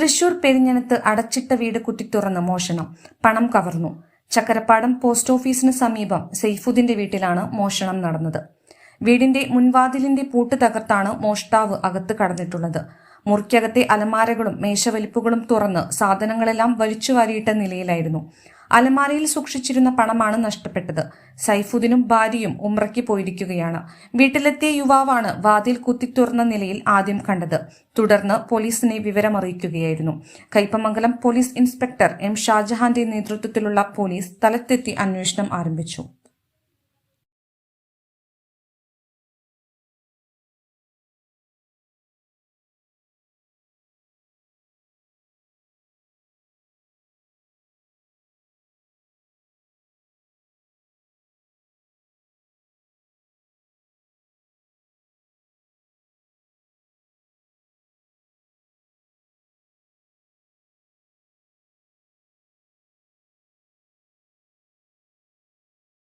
തൃശൂർ പെരിഞ്ഞനത്ത് അടച്ചിട്ട വീട് കുത്തിത്തുറന്ന് മോഷണം. പണം കവർന്നു. ചക്കരപ്പാടം പോസ്റ്റ് ഓഫീസിന് സമീപം സെയ്ഫുദ്ദീന്റെ വീട്ടിലാണ് മോഷണം നടന്നത്. വീടിന്റെ മുൻവാതിലിന്റെ പൂട്ട് തകർത്താണ് മോഷ്ടാവ് അകത്ത് കടന്നിട്ടുള്ളത്. മുറിക്കകത്തെ അലമാരകളും മേശവലിപ്പുകളും തുറന്ന് സാധനങ്ങളെല്ലാം വലിച്ചു വാരിയിട്ട നിലയിലായിരുന്നു. അലമാരയിൽ സൂക്ഷിച്ചിരുന്ന പണമാണ് നഷ്ടപ്പെട്ടത്. സൈഫുദ്ദീനും ഭാര്യയും ഉമ്രയ്ക്ക് പോയിരിക്കുകയാണ്. വീട്ടിലെത്തിയ യുവാവാണ് വാതിൽ കുത്തിത്തുറന്ന നിലയിൽ ആദ്യം കണ്ടത്. തുടർന്ന് പോലീസിനെ വിവരമറിയിക്കുകയായിരുന്നു. കൈപ്പമംഗലം പോലീസ് ഇൻസ്പെക്ടർ എം ഷാജഹാന്റെ നേതൃത്വത്തിലുള്ള പോലീസ് സ്ഥലത്തെത്തി അന്വേഷണം ആരംഭിച്ചു.